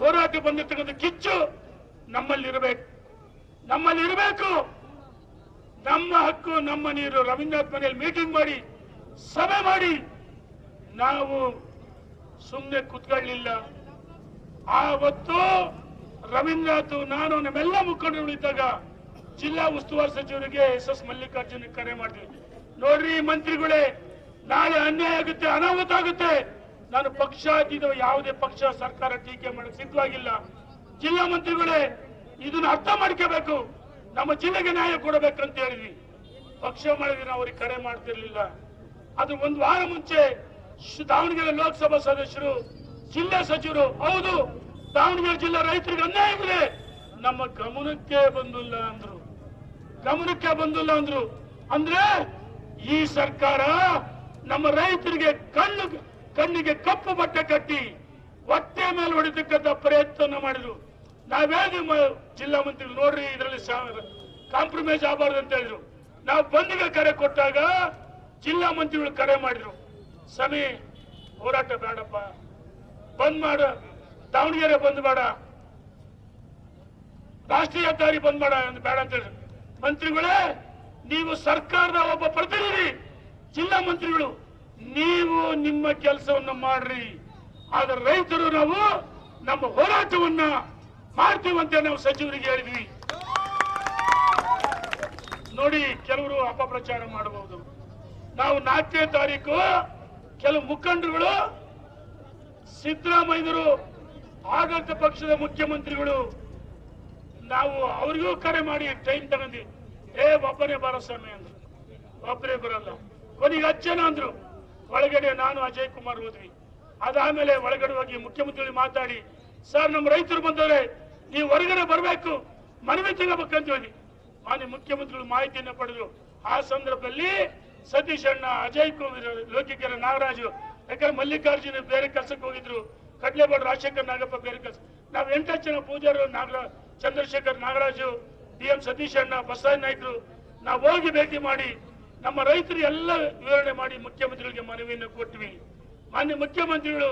ಹೋರಾಟ ಬಂದಿರ್ತಕ್ಕಂಥ ಕಿಚ್ಚು ನಮ್ಮಲ್ಲಿರಬೇಕು. ನಮ್ಮಲ್ಲಿರಬೇಕು. ನಮ್ಮ ಹಕ್ಕು, ನಮ್ಮ ನೀರು ರವೀಂದ್ರನಾಥ್ ಮನೆಯಲ್ಲಿ ಮೀಟಿಂಗ್ ಮಾಡಿ, ಸಭೆ ಮಾಡಿ. ನಾವು ಸುಮ್ಮನೆ ಕೂತ್ಕೊಳ್ಳಿಲ್ಲ. ಆವತ್ತು ರವೀಂದ್ರನಾಥ್, ನಾನು ನಮ್ಮೆಲ್ಲ ಮುಖಂಡರು ಇದ್ದಾಗ ಜಿಲ್ಲಾ ಉಸ್ತುವಾರಿ ಸಚಿವರಿಗೆ ಎಸ್ ಎಸ್ ಮಲ್ಲಿಕಾರ್ಜುನ ಕರೆ ಮಾಡ್ತೀವಿ. ನೋಡ್ರಿ ಮಂತ್ರಿಗಳೇ, ನಾಳೆ ಅನ್ಯಾಯ ಆಗುತ್ತೆ, ಅನಾಹುತ ಆಗುತ್ತೆ. ನಾನು ಪಕ್ಷಾತೀತ ಯಾವುದೇ ಪಕ್ಷ ಸರ್ಕಾರ ಟೀಕೆ ಮಾಡಕ್ ಸಿದ್ಧವಾಗಿಲ್ಲ ಜಿಲ್ಲಾ ಮಂತ್ರಿಗಳೇ, ಇದನ್ನ ಅರ್ಥ ಮಾಡ್ಕೋಬೇಕು. ನಮ್ಮ ಜಿಲ್ಲೆಗೆ ನ್ಯಾಯ ಕೊಡಬೇಕಂತ ಹೇಳಿದ್ವಿ. ಪಕ್ಷ ಮಾಡಿದ್ರೆ ನಾವು ಅವ್ರಿಗೆ ಕರೆ ಮಾಡ್ತಿರ್ಲಿಲ್ಲ. ಅದು ಒಂದು ವಾರ ಮುಂಚೆ ದಾವಣಗೆರೆ ಲೋಕಸಭಾ ಸದಸ್ಯರು, ಜಿಲ್ಲಾ ಸಚಿವರು, ಹೌದು, ದಾವಣಗೆರೆ ಜಿಲ್ಲಾ ರೈತರಿಗೆ ಅನ್ಯಾಯ ಇದೆ. ನಮ್ಮ ಗಮನಕ್ಕೆ ಬಂದಿಲ್ಲ ಅಂದ್ರು. ಗಮನಕ್ಕೆ ಬಂದಿಲ್ಲ ಅಂದ್ರು. ಅಂದ್ರೆ ಈ ಸರ್ಕಾರ ನಮ್ಮ ರೈತರಿಗೆ ಕಣ್ಣು ಕಣ್ಣಿಗೆ ಕಪ್ಪು ಬಟ್ಟೆ ಕಟ್ಟಿ ಹೊಟ್ಟೆ ಮೇಲೆ ಹೊಡಿತಕ್ಕಂಥ ಪ್ರಯತ್ನ ಮಾಡಿದ್ರು. ನಾವೇನು ಜಿಲ್ಲಾ ಮಂತ್ರಿ ನೋಡ್ರಿ, ಇದರಲ್ಲಿ ಕಾಂಪ್ರಮೈಸ್ ಆಗಬಾರ್ದು ಅಂತ ಹೇಳಿದ್ರು. ನಾವು ಬಂದಿಗೆ ಕರೆ ಕೊಟ್ಟಾಗ ಜಿಲ್ಲಾ ಮಂತ್ರಿಗಳು ಕರೆ ಮಾಡಿದ್ರು. ಸಮಿ, ಹೋರಾಟ ಬೇಡಪ್ಪ. ಬಂದ್ ಮಾಡ. ದಾವಣಗೆರೆ ಬಂದ್ ಬೇಡ. ರಾಷ್ಟ್ರೀಯ ಹೆದ್ದಾರಿ ಬಂದ್ ಮಾಡ ಬೇಡ ಅಂತ ಹೇಳಿದ್ರು. ಮಂತ್ರಿಗಳೇ, ನೀವು ಸರ್ಕಾರದ ಒಬ್ಬ ಪ್ರತಿನಿಧಿ, ಜಿಲ್ಲಾ ಮಂತ್ರಿಗಳು. ನೀವು ನಿಮ್ಮ ಕೆಲಸವನ್ನು ಮಾಡ್ರಿ. ಆದ್ರೆ ರೈತರು ನಾವು ನಮ್ಮ ಹೋರಾಟವನ್ನ ಮಾಡ್ತೀವಂತ ನಾವು ಸಚಿವರಿಗೆ ಹೇಳಿದ್ವಿ. ನೋಡಿ, ಕೆಲವರು ಅಪಪ್ರಚಾರ ಮಾಡಬಹುದು. ನಾವು ನಾಲ್ಕನೇ ತಾರೀಕು ಕೆಲವು ಮುಖಂಡರುಗಳು ಸಿದ್ದರಾಮಯ್ಯರು ಆಡಳಿತ ಪಕ್ಷದ ಮುಖ್ಯಮಂತ್ರಿಗಳು, ನಾವು ಅವ್ರಿಗೂ ಕರೆ ಮಾಡಿ ಟೈಮ್ ತಗೊಂಡಿ ಏ, ಒಬ್ಬನೇ ಬರೋ ಸ್ವಾಮಿ ಅಂದ್ರು. ಒಬ್ಬರೇ ಬರಲ್ಲ. ಕೊನೆಗೆ ಅಚ್ಚೇನ ಅಂದ್ರು. ಒಳಗಡೆ ನಾನು ಅಜಯ್ ಕುಮಾರ್ ಹೋದ್ವಿ. ಅದಾದ್ಮೇಲೆ ಒಳಗಡೆ ಹೋಗಿ ಮುಖ್ಯಮಂತ್ರಿಗಳು ಮಾತಾಡಿ, ಸರ್, ನಮ್ಮ ರೈತರು ಬಂದವ್ರೆ, ನೀವು ಹೊರಗಡೆ ಬರಬೇಕು, ಮನವಿ ತಗೋಬೇಕಂತ ಹೇಳಿ. ಮಾನ್ಯ ಮುಖ್ಯಮಂತ್ರಿಗಳು ಮಾಹಿತಿಯನ್ನು ಪಡೆದು, ಆ ಸಂದರ್ಭದಲ್ಲಿ ಸತೀಶ್ ಅಣ್ಣ, ಅಜಯ್ ಕುಮಾರ್, ಲೋಕಿಕರ ನಾಗರಾಜು, ಯಾಕಂದ್ರೆ ಮಲ್ಲಿಕಾರ್ಜುನ ಬೇರೆ ಕೆಲಸಕ್ಕೆ ಹೋಗಿದ್ರು ಕಡ್ಲೆಬಾಡು ರಾಜಶೇಖರ್ ನಾಗಪ್ಪ ಬೇರೆ ಕೆಲಸ. ನಾವು ಎಂಟತ್ತು ಜನ ಪೂಜಾರು, ನಾಗರ, ಚಂದ್ರಶೇಖರ್ ನಾಗರಾಜು, ಡಿ ಎಂ ಸತೀಶ್ ಅಣ್ಣ, ಬಸವರಾಜ ನಾಯ್ಕರು, ನಾವು ಹೋಗಿ ಭೇಟಿ ಮಾಡಿ ನಮ್ಮ ರೈತರು ಎಲ್ಲ ವಿವರಣೆ ಮಾಡಿ ಮುಖ್ಯಮಂತ್ರಿಗಳಿಗೆ ಮನವಿಯನ್ನು ಕೊಟ್ವಿ. ಮಾನ್ಯ ಮುಖ್ಯಮಂತ್ರಿಗಳು,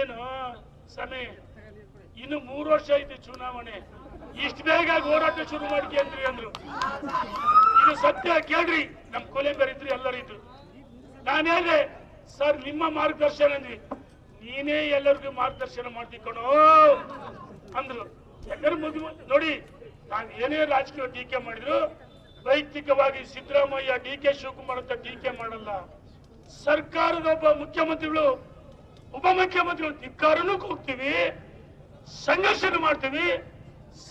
ಏನು ಸಮಯ? ಇನ್ನು ಮೂರು ವರ್ಷ ಐತಿ ಚುನಾವಣೆ. ಇಷ್ಟು ಬೇಗ ಹೋರಾಟ ಶುರು ಮಾಡ್ಕೊಂಡ್ರಿ ಅಂದ್ರು ಇದು ಸತ್ಯ ಕೇಳ್ರಿ, ನಮ್ ಕೊಲೆ ಎಲ್ಲರೂ ಇದ್ರು ನಾನು ಹೇಳಿದೆ, ಸರ್, ನಿಮ್ಮ ಮಾರ್ಗದರ್ಶನ ಅಂದ್ವಿ. ನೀನೇ ಎಲ್ಲರಿಗೂ ಮಾರ್ಗದರ್ಶನ ಮಾಡ್ತಿಕೊಂಡು ಅಂದ್ರು. ಯಾಕಂದ್ರೆ ಮುಗಿ ನೋಡಿ, ನಾನು ಏನೇ ರಾಜಕೀಯ ಟೀಕೆ ಮಾಡಿದ್ರು ವೈಯಕ್ತಿಕವಾಗಿ ಸಿದ್ದರಾಮಯ್ಯ ಡಿ ಕೆ ಶಿವಕುಮಾರ್ ಅಂತ ಟೀಕೆ ಮಾಡಲ್ಲ. ಸರ್ಕಾರದ ಒಬ್ಬ ಮುಖ್ಯಮಂತ್ರಿಗಳು ಉಪಮುಖ್ಯಮಂತ್ರಿಗಳು ಧಿಕ್ಕಾರನೂ ಹೋಗ್ತೀವಿ, ಸಂಘರ್ಷನ ಮಾಡ್ತೀವಿ.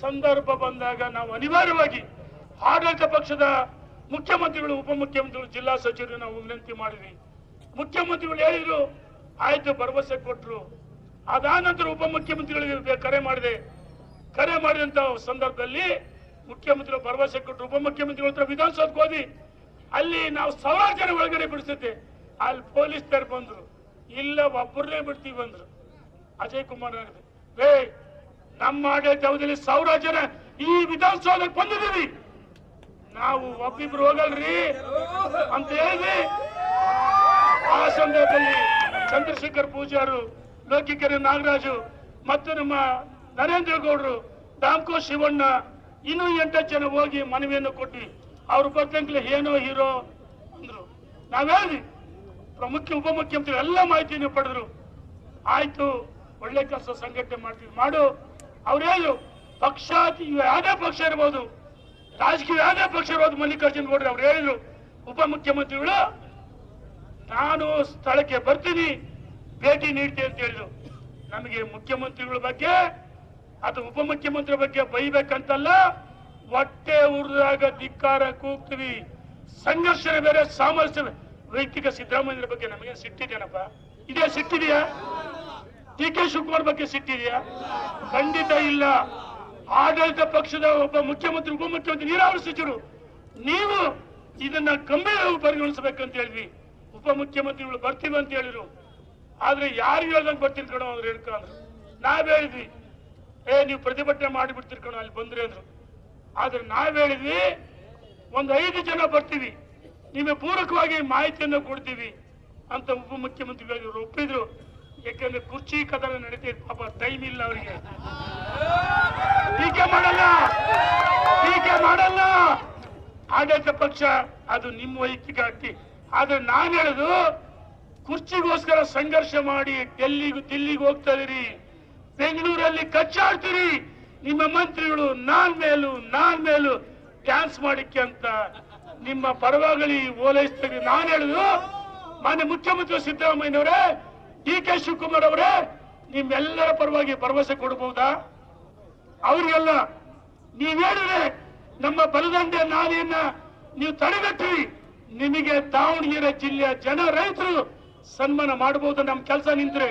ಸಂದರ್ಭ ಬಂದಾಗ ನಾವು ಅನಿವಾರ್ಯವಾಗಿ ಆಡಳಿತ ಪಕ್ಷದ ಮುಖ್ಯಮಂತ್ರಿಗಳು ಉಪಮುಖ್ಯಮಂತ್ರಿಗಳು ಜಿಲ್ಲಾ ಸಚಿವರು ನಾವು ವಿನಂತಿ ಮಾಡಿದ್ವಿ. ಮುಖ್ಯಮಂತ್ರಿಗಳು ಹೇಳಿದ್ರು, ಆಯ್ತು ಭರವಸೆ ಕೊಟ್ಟರು ಅದಾದ ನಂತರ ಉಪಮುಖ್ಯಮಂತ್ರಿಗಳಿಗೆ ಕರೆ ಮಾಡಿದೆ. ಕರೆ ಮಾಡಿದಂತ ಸಂದರ್ಭದಲ್ಲಿ ಮುಖ್ಯಮಂತ್ರಿಗಳು ಭರವಸೆ ಕೊಟ್ಟರು ಉಪಮುಖ್ಯಮಂತ್ರಿಗಳ ಹತ್ರ ವಿಧಾನಸೌಧಕ್ಕೆ ಹೋದಿ ಅಲ್ಲಿ ನಾವು ಸಾವಿರಾರು ಜನ ಒಳಗಡೆ ಬಿಡಿಸಿದ್ದೆ. ಅಲ್ಲಿ ಪೊಲೀಸ್ನರು ಬಂದ್ರು. ಇಲ್ಲ ಒಬ್ಬರನ್ನೇ ಬಿಡ್ತೀವಿ ಬಂದ್ರು ಅಜಯ್ ಕುಮಾರ್ ವೇ ನಮ್ಮ ಆಡಳಿತ ಅವಧಿಯಲ್ಲಿ ಸಾವಿರಾರು ಜನ ಈ ವಿಧಾನಸೌಧಕ್ಕೆ ಬಂದಿದ್ದೀವಿ ನಾವು ಒಬ್ಬಿಬ್ರು ಹೋಗಲ್ರಿ ಅಂತ ಹೇಳಿದ್ವಿ. ಆ ಸಂದರ್ಭದಲ್ಲಿ ಚಂದ್ರಶೇಖರ್ ಪೂಜಾರು ಲೋಕಿಕೆರೆ ನಾಗರಾಜು, ಮತ್ತು ನಮ್ಮ ನರೇಂದ್ರ ಗೌಡರು ದಾಮಕೋ ಶಿವಣ್ಣ ಇನ್ನೂ ಎಂಟತ್ತು ಜನ ಹೋಗಿ ಮನವಿಯನ್ನು ಕೊಟ್ವಿ. ಅವ್ರು ಬರ್ತಂಕ್ಲೆ ಏನೋ ಹೀರೋ ಅಂದ್ರು. ನಾವ್ ಹೇಳಿದ್ವಿ, ಪ್ರಮುಖ, ಉಪಮುಖ್ಯಮಂತ್ರಿ ಎಲ್ಲ ಮಾಹಿತಿಯನ್ನು ಪಡೆದ್ರು. ಆಯ್ತು, ಒಳ್ಳೆ ಕೆಲಸ ಸಂಘಟನೆ ಮಾಡ್ತೀವಿ, ಮಾಡು. ಅವ್ರು ಹೇಳಿದ್ರು ಪಕ್ಷ ಯಾವುದೇ ಪಕ್ಷ ಇರ್ಬೋದು, ರಾಜಕೀಯ ಯಾವುದೇ ಪಕ್ಷ ಇರ್ಬೋದು, ಮಲ್ಲಿಕಾರ್ಜುನ್ ಗೌಡ್ರೆ ಅವ್ರು ಹೇಳಿದ್ರು, ಉಪಮುಖ್ಯಮಂತ್ರಿಗಳು, ನಾನು ಸ್ಥಳಕ್ಕೆ ಬರ್ತೀನಿ, ಭೇಟಿ ನೀಡ್ತೀನಿ ಅಂತ ಹೇಳಿದ್ರು. ನಮಗೆ ಮುಖ್ಯಮಂತ್ರಿಗಳ ಬಗ್ಗೆ ಅದು ಉಪಮುಖ್ಯಮಂತ್ರಿ ಬಗ್ಗೆ ಬೈಬೇಕಂತಲ್ಲ, ಹೊಟ್ಟೆ ಉರಿದಾಗ ಧಿಕ್ಕಾರ ಕೂಗ್ತೀವಿ. ಸಂಘರ್ಷಣ ಬೇರೆ ಸಾಮರಸ್ಯ. ವೈಯಕ್ತಿಕ ಸಿದ್ದರಾಮಯ್ಯರ ಬಗ್ಗೆ ನಮಗೆ ಸಿಟ್ಟಿದೆಯೇನಪ್ಪ? ಇದೇ ಸಿಟ್ಟಿದೆಯಾ? ಡಿ ಕೆ ಶಿವಕುಮಾರ್ ಬಗ್ಗೆ ಸಿಟ್ಟಿದೆಯಾ? ಖಂಡಿತ ಇಲ್ಲ. ಆಡಳಿತ ಪಕ್ಷದ ಒಬ್ಬ ಮುಖ್ಯಮಂತ್ರಿ, ಉಪಮುಖ್ಯಮಂತ್ರಿ ನೀರಾವರಿ ಸಚಿವರು, ನೀವು ಇದನ್ನ ಗಂಭೀರವಾಗಿ ಪರಿಗಣಿಸಬೇಕಂತ ಹೇಳಿದ್ವಿ. ಉಪಮುಖ್ಯಮಂತ್ರಿಗಳು ಬರ್ತೀವಿ ಅಂತ ಹೇಳಿದ್ರು. ಆದ್ರೆ ಯಾರು ಹೇಳ್ದಂಗೆ ಬರ್ತೀನಿ ಕಣೋ ಅವ್ರು ಹೇಳ್ಕೊಂಡ್ರು ನಾವ್ ಹೇಳಿದ್ವಿ ಏ, ನೀವು ಪ್ರತಿಭಟನೆ ಮಾಡಿಬಿಡ್ತೀರಿ ಕಣೋ, ಅಲ್ಲಿ ಬಂದ್ರೆ ಅಂದ್ರು. ಆದ್ರೆ ನಾವ್ ಹೇಳಿದ್ವಿ, ಒಂದು ಐದು ಜನ ಬರ್ತೀವಿ. ನಿಮಗೆ ಪೂರಕವಾಗಿ ಮಾಹಿತಿಯನ್ನು ಕೊಡ್ತೀವಿ ಅಂತ ಉಪಮುಖ್ಯಮಂತ್ರಿಗಳು ಒಪ್ಪಿದ್ರು. ಯಾಕಂದ್ರೆ ಕುರ್ಚಿ ಕದನ ನಡೀತಿದೆ ಪಾಪ ಟೈಮ್ ಇಲ್ಲ ಅವರಿಗೆ. ಟೀಕೆ ಮಾಡಲ್ಲ ಟೀಕೆ ಮಾಡಲ್ಲ. ಆಡಳಿತ ಪಕ್ಷ ಅದು ನಿಮ್ಮ ವೈಯಕ್ತಿಕ ಹಕ್ಕಿ. ಆದ್ರೆ ನಾನು ಹೇಳುದು, ಕುರ್ಚಿಗೋಸ್ಕರ ಸಂಘರ್ಷ ಮಾಡಿ ಡೆಲ್ಲಿಗೂ, ದಿಲ್ಲಿಗೆ ಹೋಗ್ತಾ ಇದೀರಿ ಬೆಂಗಳೂರಲ್ಲಿ ಕಚ್ಚಾಡ್ತೀರಿ. ನಿಮ್ಮ ಮಂತ್ರಿಗಳು ನಾನ್ ಮೇಲು ನಾನ್ ಮೇಲು ಡ್ಯಾನ್ಸ್ ಮಾಡಿಕ್ಕೆ ಅಂತ ನಿಮ್ಮ ಪರವಾಗಲಿ ಓಲೈಸ್ತೀರಿ. ನಾನು ಹೇಳುದು ಮಾನ್ಯ ಮುಖ್ಯಮಂತ್ರಿ ಸಿದ್ದರಾಮಯ್ಯನವರೇ ಡಿ ಕೆ ಶಿವಕುಮಾರ್ ಅವರೇ, ನಿಮ್ಮೆಲ್ಲರ ಪರವಾಗಿ ಭರವಸೆ ಕೊಡಬಹುದಾ? ಅವ್ರಿಗೆಲ್ಲ ನೀವ್ ಹೇಳಿದ್ರೆ ನಮ್ಮ ಬಲದಂಡೆ ನಾಲೆಯನ್ನ ನೀವು ತಡೆಗಟ್ಟಿ, ನಿಮಗೆ ದಾವಣಗೆರೆ ಜಿಲ್ಲೆಯ ಜನ ರೈತರು ಸನ್ಮಾನ ಮಾಡಬಹುದು. ನಮ್ಮ ಕೆಲಸ ನಿಂತರೆ.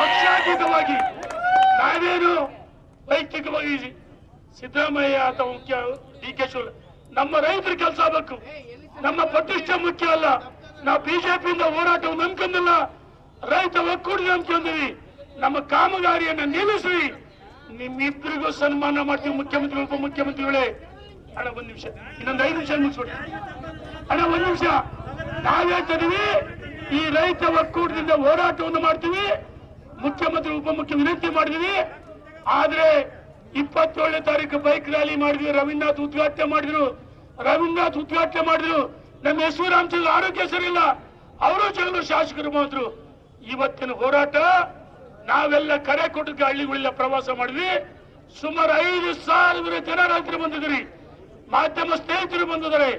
ಪಕ್ಷಾತೀತವಾಗಿ ನಾವೇನು ವೈಯಕ್ತಿಕವಾಗಿ ಸಿದ್ದರಾಮಯ್ಯ ಅಥವಾ ಮುಖ್ಯ ಡಿ ಕೆ ಶಿವ ನಮ್ಮ ರೈತರ ಕೆಲಸ ಆಗಬೇಕು. ನಮ್ಮ ಪ್ರತಿಷ್ಠೆ ಮುಖ್ಯ ಅಲ್ಲ. ನಾವು ಬಿಜೆಪಿಯಿಂದ ಹೋರಾಟವನ್ನು ನಂಬ್ಕೊಂಡಿಲ್ಲ ರೈತ ಒಕ್ಕೂಡಿ ನಂಬ್ಕೊಂಡಿವಿ ನಮ್ಮ ಕಾಮಗಾರಿಯನ್ನು ನಿಲ್ಲಿಸಿ ನಿಮ್ಮಿಬ್ಬರಿಗೂ ಸನ್ಮಾನ ಮಾಡ್ತೀವಿ ಮುಖ್ಯಮಂತ್ರಿ, ಉಪಮುಖ್ಯಮಂತ್ರಿಗಳೇ. ಅಣ್ಣ, ಒಂದ್ ನಿಮಿಷ. ಇನ್ನೊಂದು ಐದು ನಿಮಿಷ ಮುಗಿಸ್ಬಿಟ್ಟು ಅಣ್ಣ, ಒಂದ್ ನಿಮಿಷ. ನಾವೇ ಹೇಳ್ತಾ ಈ ರೈತ ಒಕ್ಕೂಟದಿಂದ ಹೋರಾಟವನ್ನು ಮಾಡ್ತೀವಿ. ಮುಖ್ಯಮಂತ್ರಿ ಉಪಮುಖ್ಯ ವಿನಂತಿ ಮಾಡಿದೀವಿ. ಆದ್ರೆ ಇಪ್ಪತ್ತೇಳನೇ ತಾರೀಕು ಬೈಕ್ ರ್ಯಾಲಿ ಮಾಡಿದ್ವಿ, ರವೀಂದ್ರನಾಥ್ ಉದ್ಘಾಟನೆ ಮಾಡಿದ್ರು. ರವೀಂದ್ರನಾಥ್ ಉದ್ಘಾಟನೆ ಮಾಡಿದ್ರು. ನಮ್ಮ ಎಸ್ ಆರೋಗ್ಯ ಸರಿಯಿಲ್ಲ ಅವರು ಜನರು ಶಾಸಕರು ಮಾತ್ರ. ಇವತ್ತಿನ ಹೋರಾಟ, ನಾವೆಲ್ಲ ಕರೆ ಕೊಟ್ಟಿದ್ದ ಹಳ್ಳಿಗಳೆಲ್ಲ ಪ್ರವಾಸ ಮಾಡಿದ್ವಿ. ಸುಮಾರು ಐದು ಸಾವಿರ ಜನ ರೈತರು ಬಂದಿದ್ರಿ ಮಾಧ್ಯಮ ಸ್ನೇಹಿತರು ಬಂದಿದ್ದಾರೆ.